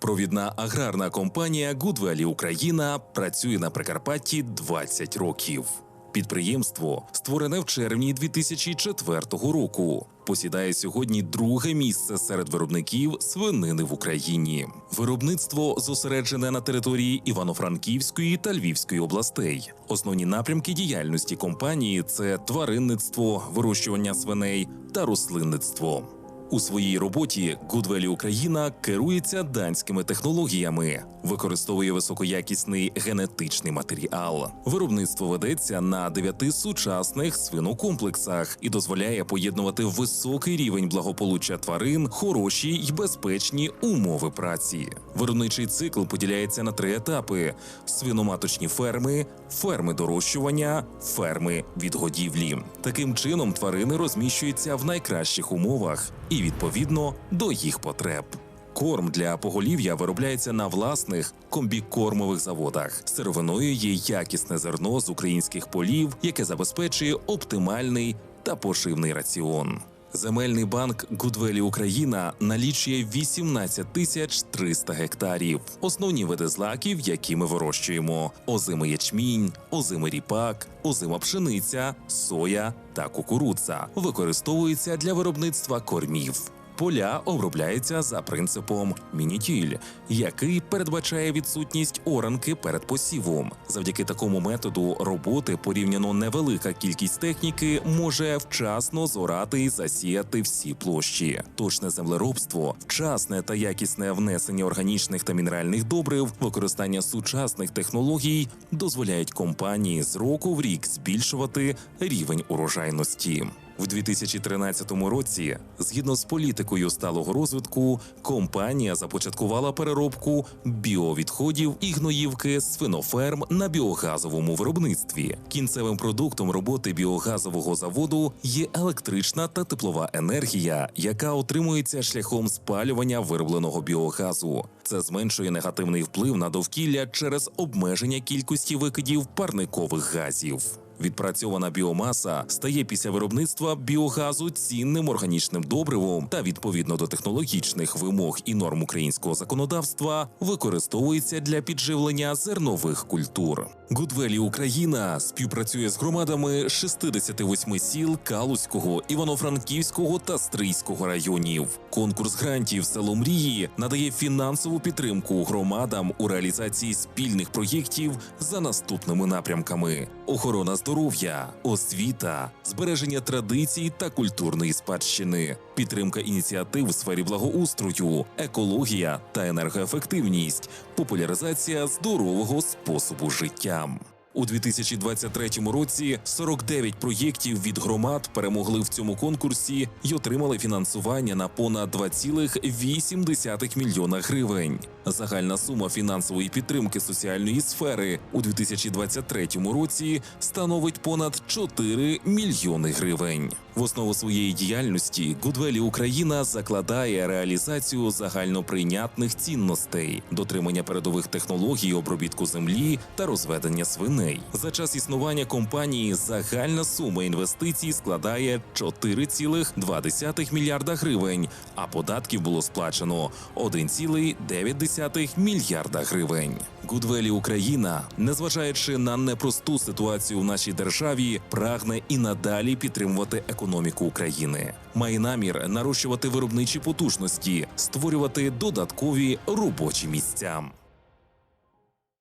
Провідна аграрна компанія Гудвелі Україна працює на Прикарпатті 20 років. Підприємство, створене в червні 2004 року, посідає сьогодні друге місце серед виробників свинини в Україні. Виробництво зосереджене на території Івано-Франківської та Львівської областей. Основні напрямки діяльності компанії це тваринництво, вирощування свиней та рослинництво. У своїй роботі Goodwell Україна керується данськими технологіями, використовує високоякісний генетичний матеріал. Виробництво ведеться на дев'яти сучасних свинокомплексах і дозволяє поєднувати високий рівень благополуччя тварин, хороші й безпечні умови праці. Виробничий цикл поділяється на три етапи: свиноматочні ферми, ферми дорощування, ферми відгодівлі. Таким чином тварини розміщуються в найкращих умовах і відповідно до їх потреб. Корм для поголів'я виробляється на власних комбікормових заводах. Сировиною є якісне зерно з українських полів, яке забезпечує оптимальний та пошивний раціон. Земельний банк Гудвелі Україна налічує 18 тисяч 300 гектарів. Основні види злаків, які ми вирощуємо: озимий ячмінь, озимий ріпак, озима пшениця, соя та кукурудза використовуються для виробництва кормів. Поля обробляються за принципом мінітіль, який передбачає відсутність оранки перед посівом. Завдяки такому методу роботи порівняно невелика кількість техніки може вчасно зорати і засіяти всі площі. Точне землеробство, вчасне та якісне внесення органічних та мінеральних добрив, використання сучасних технологій дозволяють компанії з року в рік збільшувати рівень урожайності. В 2013 році, згідно з політикою сталого розвитку, компанія започаткувала переробку біовідходів і гноївки з свиноферм на біогазовому виробництві. Кінцевим продуктом роботи біогазового заводу є електрична та теплова енергія, яка отримується шляхом спалювання виробленого біогазу. Це зменшує негативний вплив на довкілля через обмеження кількості викидів парникових газів. Відпрацьована біомаса стає після виробництва біогазу цінним органічним добривом та відповідно до технологічних вимог і норм українського законодавства використовується для підживлення зернових культур. Гудвелі Україна співпрацює з громадами 68 сіл Калузького, Івано-Франківського та Стрийського районів. Конкурс грантів село Мрії надає фінансову підтримку громадам у реалізації спільних проєктів за наступними напрямками: охорона здоров'я, освіта, збереження традицій та культурної спадщини, підтримка ініціатив у сфері благоустрою, екологія та енергоефективність, популяризація здорового способу життя. У 2023 році 49 проєктів від громад перемогли в цьому конкурсі і отримали фінансування на понад 2,8 мільйона гривень. Загальна сума фінансової підтримки соціальної сфери у 2023 році становить понад 4 мільйони гривень. В основу своєї діяльності Гудвелі Україна закладає реалізацію загальноприйнятних цінностей, дотримання передових технологій обробітку землі та розведення свиней. За час існування компанії загальна сума інвестицій складає 4,2 мільярда гривень, а податків було сплачено 1,9 мільярда гривень. Гудвелі Україна, незважаючи на непросту ситуацію в нашій державі, прагне і надалі підтримувати економіку України. Має намір нарощувати виробничі потужності, створювати додаткові робочі місця.